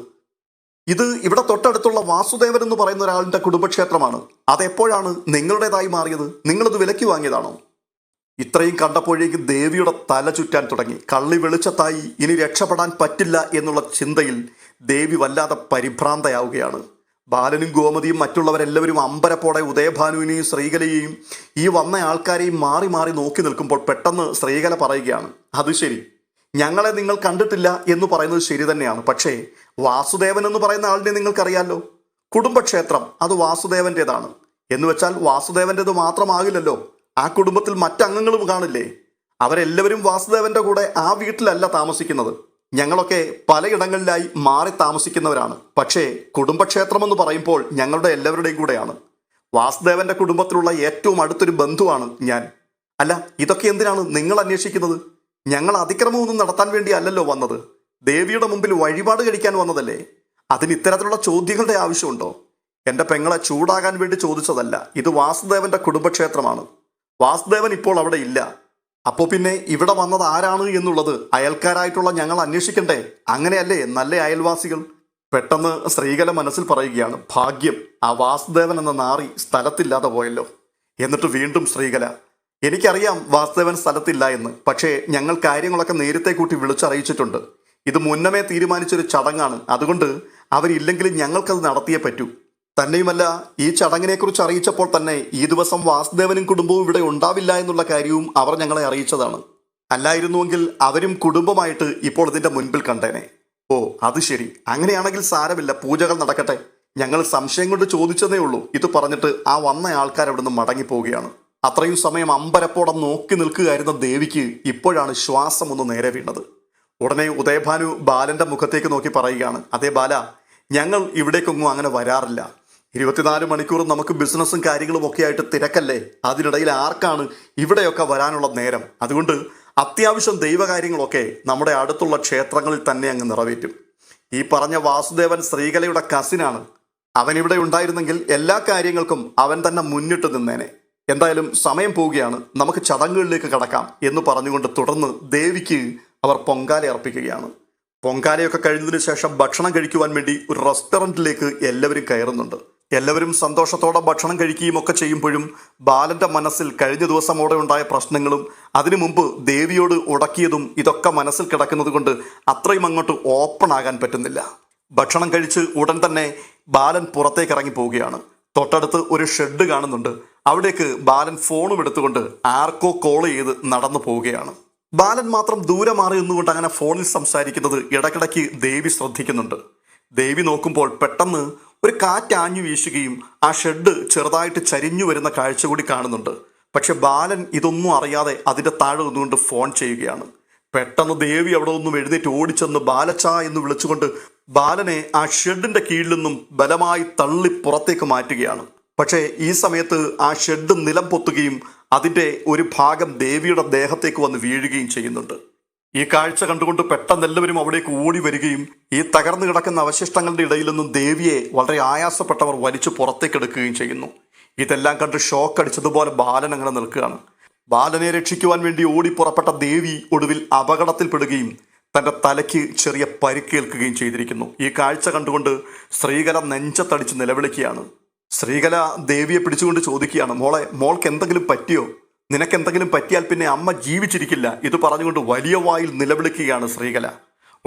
ഇത് ഇവിടെ തൊട്ടടുത്തുള്ള വാസുദേവൻ എന്ന് പറയുന്ന ഒരാളിന്റെ കുടുംബക്ഷേത്രമാണ്. അതെപ്പോഴാണ് നിങ്ങളുടേതായി മാറിയത്? നിങ്ങളിത് വിലയ്ക്ക് വാങ്ങിയതാണോ? ഇത്രയും കണ്ടപ്പോഴേക്കും ദേവിയുടെ തല ചുറ്റാൻ തുടങ്ങി. കള്ളി വെളിച്ചത്തായി ഇനി രക്ഷപ്പെടാൻ പറ്റില്ല എന്നുള്ള ചിന്തയിൽ ദേവി വല്ലാതെ പരിഭ്രാന്തയാവുകയാണ്. ബാലനും ഗോമതിയും മറ്റുള്ളവരെല്ലാവരും അമ്പരപ്പോടെ ഉദയഭാനുവിനെയും ശ്രീകലയെയും ഈ വന്ന ആൾക്കാരെയും മാറി മാറി നോക്കി നിൽക്കുമ്പോൾ പെട്ടെന്ന് ശ്രീകല പറയുകയാണ് അത് ശരി. ഞങ്ങളെ നിങ്ങൾ കണ്ടിട്ടില്ല എന്ന് പറയുന്നത് ശരി തന്നെയാണ്. പക്ഷേ വാസുദേവൻ എന്ന് പറയുന്ന ആളിനെ നിങ്ങൾക്കറിയാലോ? കുടുംബക്ഷേത്രം അത് വാസുദേവന്റെതാണ്. എന്ന് വെച്ചാൽ വാസുദേവന്റെത് മാത്രമാകില്ലല്ലോ. ആ കുടുംബത്തിൽ മറ്റംഗങ്ങളും കാണില്ലേ? അവരെല്ലാവരും വാസുദേവന്റെ കൂടെ ആ വീട്ടിലല്ല താമസിക്കുന്നത്. ഞങ്ങളൊക്കെ പലയിടങ്ങളിലായി മാറി താമസിക്കുന്നവരാണ്. പക്ഷേ കുടുംബക്ഷേത്രം എന്ന് പറയുമ്പോൾ ഞങ്ങളുടെ എല്ലാവരുടെയും കൂടെയാണ്. വാസുദേവന്റെ കുടുംബത്തിലുള്ള ഏറ്റവും അടുത്തൊരു ബന്ധുവാണ് ഞാൻ. അല്ല ഇതൊക്കെ എന്തിനാണ് നിങ്ങൾ അന്വേഷിക്കുന്നത്? ഞങ്ങൾ അതിക്രമമൊന്നും നടത്താൻ വേണ്ടി അല്ലല്ലോ വന്നത്. ദേവിയുടെ മുമ്പിൽ വഴിപാട് കഴിക്കാൻ വന്നതല്ലേ? അതിന് ഇത്തരത്തിലുള്ള ചോദ്യങ്ങളുടെ ആവശ്യമുണ്ടോ? എന്റെ പെങ്ങളെ ചൂടാകാൻ വേണ്ടി ചോദിച്ചതല്ല. ഇത് വാസുദേവന്റെ കുടുംബക്ഷേത്രമാണ്. വാസുദേവൻ ഇപ്പോൾ അവിടെ ഇല്ല. അപ്പോൾ പിന്നെ ഇവിടെ വന്നത് ആരാണ് എന്നുള്ളത് അയൽക്കാരായിട്ടുള്ള ഞങ്ങൾ അന്വേഷിക്കണ്ടേ? അങ്ങനെയല്ലേ? നല്ല അയൽവാസികൾ. പെട്ടെന്ന് സ്ത്രീകല മനസ്സിൽ പറയുകയാണ് ഭാഗ്യം ആ വാസുദേവൻ എന്ന നാറി സ്ഥലത്തില്ലാതെ പോയല്ലോ. എന്നിട്ട് വീണ്ടും സ്ത്രീകല എനിക്കറിയാം വാസുദേവൻ സ്ഥലത്തില്ല എന്ന് പക്ഷേ ഞങ്ങൾ കാര്യങ്ങളൊക്കെ നേരത്തെ കൂട്ടി വിളിച്ചറിയിച്ചിട്ടുണ്ട്. ഇത് മുന്നമേ തീരുമാനിച്ചൊരു ചടങ്ങാണ്. അതുകൊണ്ട് അവരില്ലെങ്കിലും ഞങ്ങൾക്കത് നടത്തിയേ പറ്റൂ. തന്നെയുമല്ല ഈ ചടങ്ങിനെക്കുറിച്ച് അറിയിച്ചപ്പോൾ തന്നെ ഈ ദിവസം വാസുദേവനും കുടുംബവും ഇവിടെ ഉണ്ടാവില്ല എന്നുള്ള കാര്യവും അവർ ഞങ്ങളെ അറിയിച്ചതാണ്. അല്ലായിരുന്നുവെങ്കിൽ അവരും കുടുംബമായിട്ട് ഇപ്പോൾ ഇതിന്റെ മുൻപിൽ കണ്ടേനെ. ഓ അത് ശരി. അങ്ങനെയാണെങ്കിൽ സാരമില്ല പൂജകൾ നടക്കട്ടെ. ഞങ്ങൾ സംശയം കൊണ്ട് ചോദിച്ചതേ ഉള്ളൂ. ഇത് പറഞ്ഞിട്ട് ആ വന്ന ആൾക്കാർ അവിടുന്ന് മടങ്ങി പോവുകയാണ് അത്രയും സമയം അമ്പരപ്പോടെ നോക്കി നിൽക്കുകയായിരുന്ന ദേവിക്ക് ഇപ്പോഴാണ് ശ്വാസം ഒന്ന് നേരെ വീണത്. ഉടനെ ഉദയഭാനു ബാലന്റെ മുഖത്തേക്ക് നോക്കി പറയുകയാണ് അതേ ബാല ഞങ്ങൾ ഇവിടേക്കൊന്നും അങ്ങനെ വരാറില്ല. ഇരുപത്തിനാല് മണിക്കൂർ നമുക്ക് ബിസിനസ്സും കാര്യങ്ങളും ഒക്കെ ആയിട്ട് തിരക്കല്ലേ? അതിനിടയിൽ ആർക്കാണ് ഇവിടെയൊക്കെ വരാനുള്ള നേരം? അതുകൊണ്ട് അത്യാവശ്യം ദൈവകാര്യങ്ങളൊക്കെ നമ്മുടെ അടുത്തുള്ള ക്ഷേത്രങ്ങളിൽ തന്നെ അങ്ങ് നിറവേറ്റും. ഈ പറഞ്ഞ വാസുദേവൻ ശ്രീകലയുടെ കസിനാണ് അവൻ ഇവിടെ ഉണ്ടായിരുന്നെങ്കിൽ എല്ലാ കാര്യങ്ങൾക്കും അവൻ തന്നെ മുന്നിട്ട് നിന്നേനെ. എന്തായാലും സമയം പോവുകയാണ്. നമുക്ക് ചടങ്ങുകളിലേക്ക് കടക്കാം എന്ന് പറഞ്ഞുകൊണ്ട് തുടർന്ന് ദേവിക്ക് അവർ പൊങ്കാല അർപ്പിക്കുകയാണ്. പൊങ്കാലയൊക്കെ കഴിഞ്ഞതിന് ശേഷം ഭക്ഷണം കഴിക്കുവാൻ വേണ്ടി ഒരു റെസ്റ്റോറന്റിലേക്ക് എല്ലാവരും കയറുന്നുണ്ട്. എല്ലാവരും സന്തോഷത്തോടെ ഭക്ഷണം കഴിക്കുകയും ഒക്കെ ചെയ്യുമ്പോഴും ബാലന്റെ മനസ്സിൽ കഴിഞ്ഞ ദിവസം അവിടെ ഉണ്ടായ പ്രശ്നങ്ങളും അതിനു മുമ്പ് ദേവിയോട് ഉടക്കിയതും ഇതൊക്കെ മനസ്സിൽ കിടക്കുന്നത് കൊണ്ട് അത്രയും അങ്ങോട്ട് ഓപ്പൺ ആകാൻ പറ്റുന്നില്ല. ഭക്ഷണം കഴിച്ച് ഉടൻ തന്നെ ബാലൻ പുറത്തേക്ക് ഇറങ്ങി പോവുകയാണ്. തൊട്ടടുത്ത് ഒരു ഷെഡ് കാണുന്നുണ്ട്. അവിടേക്ക് ബാലൻ ഫോണും എടുത്തുകൊണ്ട് ആർക്കോ കോൾ ചെയ്ത് നടന്നു പോവുകയാണ്. ബാലൻ മാത്രം ദൂരെ മാറി നിന്നുകൊണ്ട് അങ്ങനെ ഫോണിൽ സംസാരിക്കുന്നത് ഇടയ്ക്കിടയ്ക്ക് ദേവി ശ്രദ്ധിക്കുന്നുണ്ട്. ദേവി നോക്കുമ്പോൾ പെട്ടെന്ന് ഒരു കാറ്റ് ആഞ്ഞു വീശുകയും ആ ഷെഡ് ചെറുതായിട്ട് ചരിഞ്ഞു വരുന്ന കാഴ്ച കൂടി കാണുന്നുണ്ട്. പക്ഷെ ബാലൻ ഇതൊന്നും അറിയാതെ അതിന്റെ താഴെ നിന്നുകൊണ്ട് ഫോൺ ചെയ്യുകയാണ്. പെട്ടെന്ന് ദേവി അവിടെ നിന്നും എഴുന്നേറ്റ് ഓടിച്ചെന്ന് ബാലച്ച എന്ന് വിളിച്ചുകൊണ്ട് ബാലനെ ആ ഷെഡിന്റെ കീഴിൽ നിന്നും ബലമായി തള്ളി പുറത്തേക്ക് മാറ്റുകയാണ്. പക്ഷേ ഈ സമയത്ത് ആ ഷെഡ് നിലം പൊത്തുകയും അതിന്റെ ഒരു ഭാഗം ദേവിയുടെ ദേഹത്തേക്ക് വന്ന് വീഴുകയും ചെയ്യുന്നുണ്ട്. ഈ കാഴ്ച കണ്ടുകൊണ്ട് പെട്ടെന്ന് എല്ലാവരും അവിടേക്ക് ഓടി വരികയും ഈ തകർന്നു കിടക്കുന്ന അവശിഷ്ടങ്ങളുടെ ഇടയിൽ നിന്നും ദേവിയെ വളരെ ആയാസപ്പെട്ടവർ വലിച്ചു പുറത്തേക്കെടുക്കുകയും ചെയ്യുന്നു. ഇതെല്ലാം കണ്ട് ഷോക്ക് അടിച്ചതുപോലെ ബാലൻ അങ്ങനെ നിൽക്കുകയാണ്. ബാലനെ രക്ഷിക്കുവാൻ വേണ്ടി ഓടി പുറപ്പെട്ട ദേവി ഒടുവിൽ അപകടത്തിൽപ്പെടുകയും തന്റെ തലയ്ക്ക് ചെറിയ പരിക്കേൽക്കുകയും ചെയ്തിരിക്കുന്നു. ഈ കാഴ്ച കണ്ടുകൊണ്ട് ശ്രീകല നെഞ്ചത്തടിച്ച് നിലവിളിക്കുകയാണ്. ശ്രീകല ദേവിയെ പിടിച്ചുകൊണ്ട് ചോദിക്കുകയാണ് മോളെ മോൾക്ക് എന്തെങ്കിലും പറ്റിയോ? നിനക്ക് എന്തെങ്കിലും പറ്റിയാൽ പിന്നെ അമ്മ ജീവിച്ചിരിക്കില്ല. ഇത് പറഞ്ഞുകൊണ്ട് വലിയ വായിൽ നിലവിളിക്കുകയാണ് ശ്രീകല.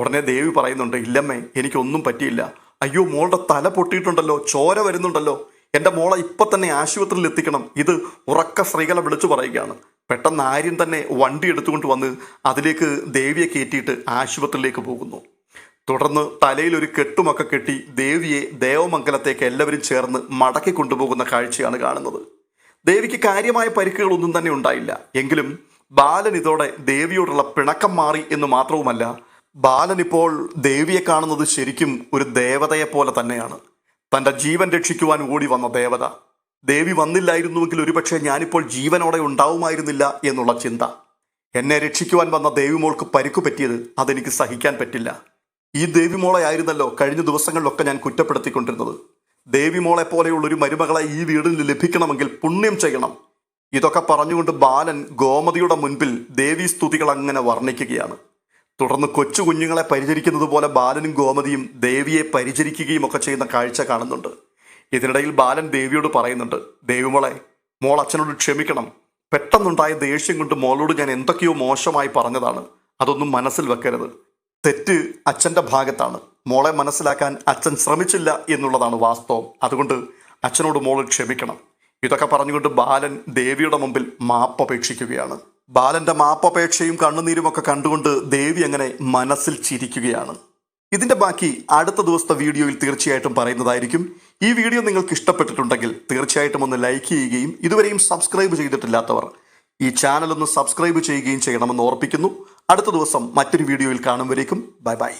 ഉടനെ ദേവി പറയുന്നുണ്ട് ഇല്ലമ്മേ എനിക്കൊന്നും പറ്റിയില്ല. അയ്യോ മോളുടെ തല പൊട്ടിയിട്ടുണ്ടല്ലോ ചോര വരുന്നുണ്ടല്ലോ. എന്റെ മോളെ ഇപ്പൊ തന്നെ ആശുപത്രിയിൽ എത്തിക്കണം. ഇത് ഉറക്ക ശ്രീകല വിളിച്ചു പറയുകയാണ്. പെട്ടെന്ന് ആര്യം തന്നെ വണ്ടി എടുത്തുകൊണ്ട് വന്ന് അതിലേക്ക് ദേവിയെ കയറ്റിയിട്ട് ആശുപത്രിയിലേക്ക് പോകുന്നു. തുടർന്ന് തലയിൽ ഒരു കെട്ടുമൊക്കെ കെട്ടി ദേവിയെ ദേവമംഗലത്തേക്ക് എല്ലാവരും ചേർന്ന് മടക്കി കൊണ്ടുപോകുന്ന കാഴ്ചയാണ് കാണുന്നത്. ദേവിക്ക് കാര്യമായ പരിക്കുകളൊന്നും തന്നെ ഉണ്ടായില്ല. എങ്കിലും ബാലൻ ഇതോടെ ദേവിയോടുള്ള പിണക്കം മാറി എന്ന് മാത്രവുമല്ല ബാലൻ ഇപ്പോൾ ദേവിയെ കാണുന്നത് ശരിക്കും ഒരു ദേവതയെ പോലെ തന്നെയാണ്. തന്റെ ജീവൻ രക്ഷിക്കുവാൻ ഓടി വന്ന ദേവത. ദേവി വന്നില്ലായിരുന്നുവെങ്കിൽ ഒരുപക്ഷെ ഞാനിപ്പോൾ ജീവനോടെ ഉണ്ടാവുമായിരുന്നില്ല എന്നുള്ള ചിന്ത. എന്നെ രക്ഷിക്കുവാൻ വന്ന ദേവിമോൾക്ക് പരിക്കു പറ്റിയത് അതെനിക്ക് സഹിക്കാൻ പറ്റില്ല. ഈ ദേവിമോളെ ആയിരുന്നല്ലോ കഴിഞ്ഞ ദിവസങ്ങളിലൊക്കെ ഞാൻ കുറ്റപ്പെടുത്തിക്കൊണ്ടിരുന്നത്. ദേവിമോളെ പോലെയുള്ള ഒരു മരുമകളെ ഈ വീടിൽ ലഭിക്കണമെങ്കിൽ പുണ്യം ചെയ്യണം. ഇതൊക്കെ പറഞ്ഞുകൊണ്ട് ബാലൻ ഗോമതിയുടെ മുൻപിൽ ദേവി സ്തുതികൾ അങ്ങനെ വർണിക്കുകയാണ്. തുടർന്ന് കൊച്ചു കുഞ്ഞുങ്ങളെ പരിചരിക്കുന്നത് പോലെ ബാലനും ഗോമതിയും ദേവിയെ പരിചരിക്കുകയും ഒക്കെ ചെയ്യുന്ന കാഴ്ച കാണുന്നുണ്ട്. ഇതിനിടയിൽ ബാലൻ ദേവിയോട് പറയുന്നുണ്ട് ദേവിമോളെ മോൾ അച്ഛനോട് ക്ഷമിക്കണം. പെട്ടെന്നുണ്ടായ ദേഷ്യം കൊണ്ട് മോളോട് ഞാൻ എന്തൊക്കെയോ മോശമായി പറഞ്ഞതാണ്. അതൊന്നും മനസ്സിൽ വെക്കരുത്. തെറ്റ് അച്ഛന്റെ ഭാഗത്താണ്. മോളെ മനസ്സിലാക്കാൻ അച്ഛൻ ശ്രമിച്ചില്ല എന്നുള്ളതാണ് വാസ്തവം. അതുകൊണ്ട് അച്ഛനോട് മോൾ ക്ഷമിക്കണം. ഇതൊക്കെ പറഞ്ഞുകൊണ്ട് ബാലൻ ദേവിയുടെ മുമ്പിൽ മാപ്പപേക്ഷിക്കുകയാണ് ബാലന്റെ മാപ്പപേക്ഷയും കണ്ണുനീരും ഒക്കെ കണ്ടുകൊണ്ട് ദേവി അങ്ങനെ മനസ്സിൽ ചിരിക്കുകയാണ്. ഇതിന്റെ ബാക്കി അടുത്ത ദിവസത്തെ വീഡിയോയിൽ തീർച്ചയായിട്ടും പറയുന്നതായിരിക്കും. ഈ വീഡിയോ നിങ്ങൾക്ക് ഇഷ്ടപ്പെട്ടിട്ടുണ്ടെങ്കിൽ തീർച്ചയായിട്ടും ഒന്ന് ലൈക്ക് ചെയ്യുകയും ഇതുവരെയും സബ്സ്ക്രൈബ് ചെയ്തിട്ടില്ലാത്തവർ ഈ ചാനൽ ഒന്ന് സബ്സ്ക്രൈബ് ചെയ്യുകയും ചെയ്യണമെന്ന് ഓർപ്പിക്കുന്നു. അടുത്ത ദിവസം മറ്റൊരു വീഡിയോയിൽ കാണും വരേക്കും. Bye bye.